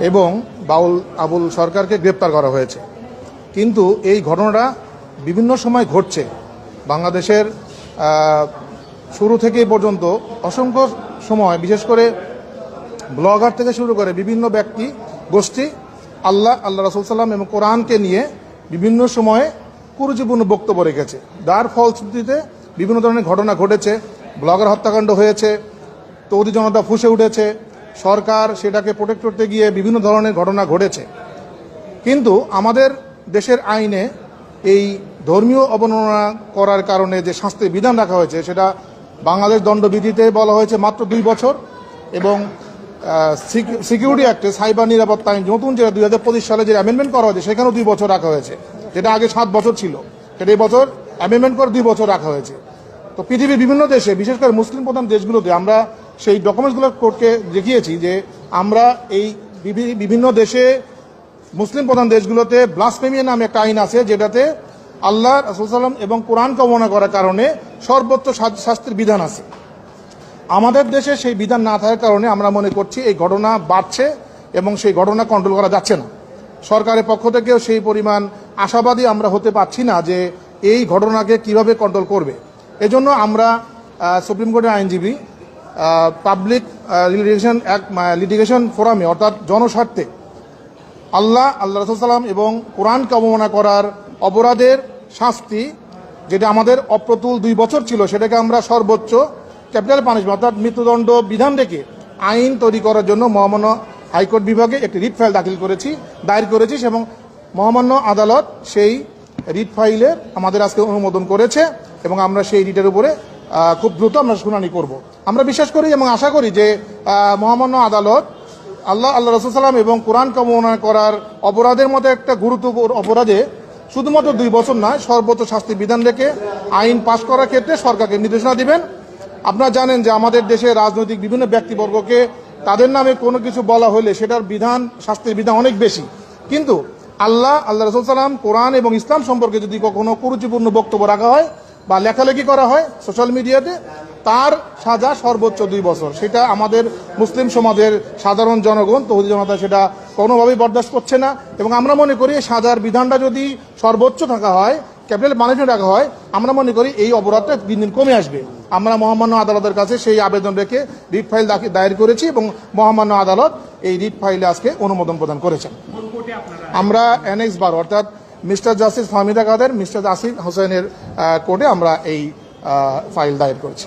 এবং বাউল আবুল সরকারকে গ্রেপ্তার করা হয়েছে। কিন্তু এই ঘটনাটা বিভিন্ন সময় ঘটছে। বাংলাদেশের শুরু থেকে পর্যন্ত অসংখ্য সময়, বিশেষ করে ব্লগার থেকে শুরু করে বিভিন্ন ব্যক্তি, গোষ্ঠী, আল্লাহ আল্লাহ রসুল সাল্লাম এবং কোরআনকে নিয়ে বিভিন্ন সময়ে কুরুচিপূর্ণ বক্তব্য রেখেছে। যার ফলশ্রুতিতে বিভিন্ন ধরনের ঘটনা ঘটেছে। ব্লগার হত্যাকাণ্ড হয়েছে। তৌদি জনতা ফুসে উঠেছে। সরকার সেটাকে প্রোটেক্ট করতে গিয়ে বিভিন্ন ধরনের ঘটনা ঘটেছে। কিন্তু আমাদের দেশের আইনে এই ধর্মীয় অবমাননা করার কারণে যে শাস্তির বিধান রাখা হয়েছে, সেটা বাংলাদেশ দণ্ডবিধিতে বলা হয়েছে মাত্র দুই বছর এবং সিকিউরিটি অ্যাক্টে সাইবার নিরাপত্তা আইন নতুন যেটা দুই হাজার পঁচিশ সালে যে অ্যামেন্ডমেন্ট করা হয়েছে, সেখানেও দুই বছর রাখা হয়েছে। যেটা আগে সাত বছর ছিল। সেটা এই বছর অ্যামেন্ডমেন্ট করে দুই বছর রাখা হয়েছে। তো পৃথিবীর বিভিন্ন দেশে, বিশেষ করে মুসলিম প্রধান দেশগুলোতে আমরা সেই ডকুমেন্টসগুলো কোর্টকে দেখিয়েছি যে আমরা এই বিভিন্ন দেশে, মুসলিম প্রধান দেশগুলোতে ব্লাসফেমিয়া নামে একটা আইন আছে যেটাতে আল্লাহ রসুলাম এবং কোরআন কামনা করার কারণে সর্বোচ্চ শাস্তির বিধান আছে। আমাদের দেশে সেই বিধান না থাকার কারণে আমরা মনে করছি এই ঘটনা বাড়ছে এবং সেই ঘটনা কন্ট্রোল করা যাচ্ছে না। সরকারের পক্ষ থেকেও সেই পরিমাণ আশাবাদী আমরা হতে পারছি না যে এই ঘটনাকে কীভাবে কন্ট্রোল করবে। এজন্য আমরা সুপ্রিম কোর্টের আইনজীবী পাবলিক লিটিগেশন এক লিটিগেশন ফোরামে অর্থাৎ জনস্বার্থে, আল্লাহ আল্লাহ রসুলাম এবং কোরআন কামনা করার অপরাধের শাস্তি, যেটা আমাদের অপ্রতুল দুই বছর ছিল, সেটাকে আমরা সর্বোচ্চ ক্যাপিটাল পানিশমেন্ট অর্থাৎ মৃত্যুদণ্ড বিধান রেখে আইন তৈরি করার জন্য মহামান্য হাইকোর্ট বিভাগে একটি রিট ফাইল দাখিল করেছি, দায়ের করেছি এবং মহামান্য আদালত সেই রিট ফাইলে আমাদের আজকে অনুমোদন করেছে এবং আমরা সেই রিটের উপরে খুব দ্রুত আমরা শুনানি করব। আমরা বিশ্বাস করি এবং আশা করি যে মহামান্য আদালত আল্লাহ আল্লাহ রসুলাম এবং কোরআন কামনা করার অপরাধের মতো একটা গুরুত্বপূর্ণ অপরাধে শুধুমাত্র দুই বছর নয়, সর্বোচ্চ শাস্তি বিধান রেখে আইন পাশ করার ক্ষেত্রে সরকারকে নির্দেশনা দিবেন। আপনারা জানেন যে আমাদের দেশে রাজনৈতিক বিভিন্ন ব্যক্তিবর্গকে তাদের নামে কোনো কিছু বলা হলে সেটার বিধান, শাস্তির বিধান অনেক বেশি। কিন্তু আল্লাহ আল্লাহ রসুল সাল্লাম কোরআন এবং ইসলাম সম্পর্কে যদি কখনো কুরুচিপূর্ণ বক্তব্য রাখা হয় বা লেখালেখি করা হয় সোশ্যাল মিডিয়াতে, তার সাজা সর্বোচ্চ দুই বছর। সেটা আমাদের মুসলিম সমাজের সাধারণ জনগণ, তহুদি জনতা সেটা কোনোভাবেই বরদাস্ত করছে না। এবং আমরা মনে করি সাজার বিধানটা যদি সর্বোচ্চ থাকা হয়, ক্যাপিটাল ম্যানেজমেন্ট রাখা হয়, আমরা মনে করি এই অপরাধটা দিন দিন কমে আসবে। আমরা মহামান্য আদালতের কাছে সেই আবেদন রেখে রিট ফাইল দায়ের করেছি এবং মহামান্য আদালত এই রিট ফাইলে আজকে অনুমোদন প্রদান করেছেন। আমরা এনএক্স বারো, অর্থাৎ mister justice Fahmida Kader mister Asif হোসেনের কোর্টে আমরা এই ফাইল দায়ের করেছি।